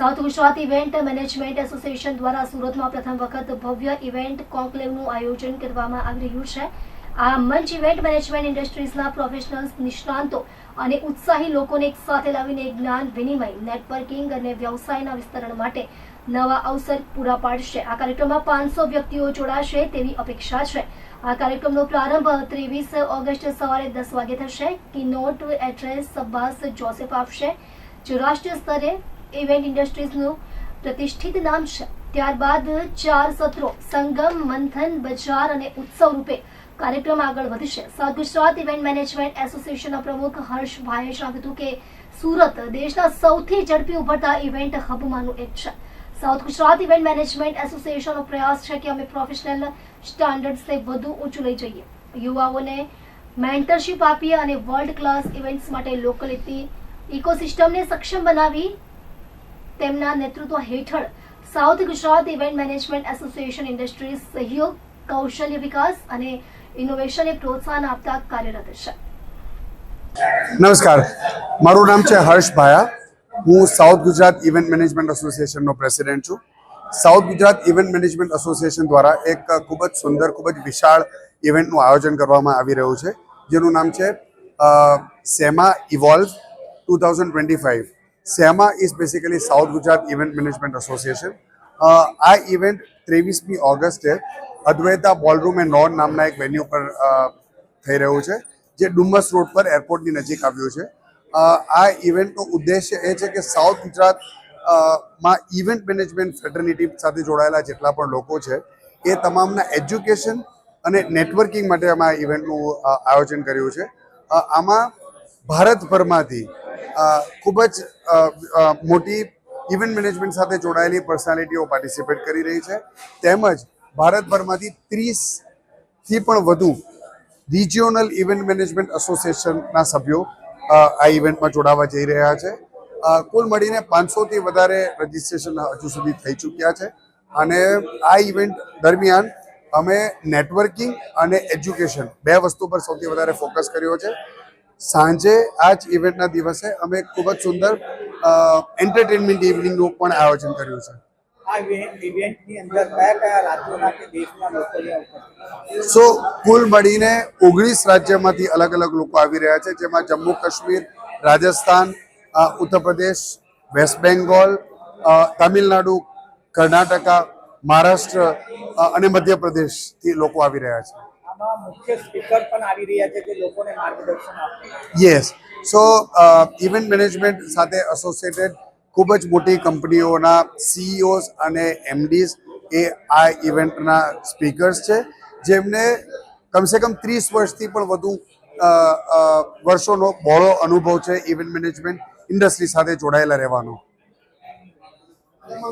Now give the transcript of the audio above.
South Gujarat event management association દ્વારા સુરતમાં પ્રથમ વખત ભવ્ય ઇવેન્ટ કોન્કલેવનું આયોજન કરવામાં આવી રહ્યું છે. આ મંચ ઇવેન્ટ મેનેજમેન્ટ ઇન્ડસ્ટ્રીઝના પ્રોફેશનલ્સ નિષ્ણાંતો અને ઉત્સાહી લોકોને એક સાથે લાવીને જ્ઞાન, વિનિમય, નેટવર્કિંગ અને વ્યવસાયના વિસ્તરણ માટે નવા અવસર પૂરા પાડશે. આ કાર્યક્રમમાં પાંચસો વ્યક્તિઓ જોડાશે તેવી અપેક્ષા છે. આ કાર્યક્રમનો પ્રારંભ ત્રેવીસ ઓગસ્ટ સવારે દસ વાગે થશે. કિનોટ એડ્રેસ સબ્બાસ જોસેફ આપશે. જે રાષ્ટ્રીય સ્તરે ઇવેન્ટ ઇન્ડસ્ટ્રીઝનું પ્રતિષ્ઠિત નામ છે. ત્યારબાદ ચાર સત્રો, સંગમ, મંથન, બજાર અને ઉત્સવ રૂપે કાર્યક્રમ આગળ વધશે. સાઉથ ગુજરાત ઇવેન્ટ મેનેજમેન્ટ એસોસિએશનના પ્રમુખ હર્ષભાઈએ જણાવ્યું હતું કે, સુરત દેશના સૌથી ઝડપી ઉભરતા ઇવેન્ટ હબમાંનું એક છે. સાઉથ ગુજરાત ઇવેન્ટ મેનેજમેન્ટ એસોસિએશનનો પ્રયાસ છે કે અમે પ્રોફેશનલ સ્ટાન્ડર્ડ્સને વધુ ઊંચું લઈ જઈએ. યુવાઓને મેન્ટરશિપ આપીએ અને વર્લ્ડ ક્લાસ ઇવેન્ટ્સ માટે લોકલિટી ઇકોસિસ્ટમને સક્ષમ બનાવી તેમના નેતૃત્વ હેઠળ south Gujarat event management association industries સહયોગ, કૌશલ્ય વિકાસ અને ઇનોવેશનને પ્રોત્સાહન આપતા કાર્યરત છે. નમસ્કાર. મારું નામ છે હર્ષ ભાયા. હું સાઉથ ગુજરાત ઇવેન્ટ મેનેજમેન્ટ એસોસિએશનનો પ્રેસિડેન્ટ છું. South Gujarat event management association દ્વારા એક ખૂબ જ સુંદર, ખૂબ જ વિશાળ ઇવેન્ટનું આયોજન કરવામાં આવી રહ્યું છે, જેનું નામ છે SEMA evolve two thousand twenty five SEMA is basically south Gujarat event management association. આ ઇવેન્ટ ત્રેવીસમી ઓગસ્ટે અદ્વૈતા બોલરૂમ એન્ડ નોન નામના એક વેન્યુ પર થઈ રહ્યું છે, જે ડુમ્મસ રોડ પર એરપોર્ટની નજીક આવ્યું છે. આ ઇવેન્ટનો ઉદ્દેશ્ય એ છે કે સાઉથ ગુજરાતમાં ઇવેન્ટ મેનેજમેન્ટ ફેટર્નિટી સાથે જોડાયેલા જેટલા પણ લોકો છે, એ તમામના એજ્યુકેશન અને નેટવર્કિંગ માટે અમે આ ઇવેન્ટનું આયોજન કર્યું છે. આમાં ભારતભરમાંથી ખૂબ જ મોટી ઇવેન્ટ મેનેજમેન્ટ સાથે જોડાયેલી પર્સનાલિટીઓ પાર્ટિસિપેટ કરી રહી છે. તેમજ ભારતભરમાંથી ત્રીસથી પણ વધુ રિજિયોનલ ઇવેન્ટ મેનેજમેન્ટ એસોસિએશનના સભ્યો આ ઇવેન્ટમાં જોડાવા જઈ રહ્યા છે. કુલ મળીને પાંચસોથી વધારે રજિસ્ટ્રેશન હજુ સુધી થઈ ચૂક્યા છે. અને આ ઇવેન્ટ દરમિયાન અમે નેટવર્કિંગ અને એજ્યુકેશન બે વસ્તુ પર સૌથી વધારે ફોકસ કર્યો છે. સાંજે આ જ ઇવેન્ટના દિવસે અમે ખૂબ જ સુંદર એન્ટરટેનમેન્ટ ઇવનિંગનું પણ આયોજન કર્યું છે. સો કુલ મળીને ઓગણીસ રાજ્યમાંથી અલગ અલગ લોકો આવી રહ્યા છે જેમાં જમ્મુ કાશ્મીર રાજસ્થાન ઉત્તરપ્રદેશ ઉત્તર પ્રદેશ વેસ્ટ બેંગોલ તમિલનાડુ કર્ણાટકા મહારાષ્ટ્ર અને મધ્યપ્રદેશથી લોકો આવી રહ્યા છે. યસ સો ઇવેન્ટ મેનેજમેન્ટ સાથે એસોસિએટેડ ખૂબ જ મોટી કંપનીઓના સીઈઓઝ અને એમડીઝ એ આ ઇવેન્ટના સ્પીકર્સ છે, જેમને કમસે કમ ત્રીસ વર્ષથી પણ વધુ વર્ષોનો બહોળો અનુભવ છે ઇવેન્ટ મેનેજમેન્ટ ઇન્ડસ્ટ્રી સાથે જોડાયેલા રહેવાનો.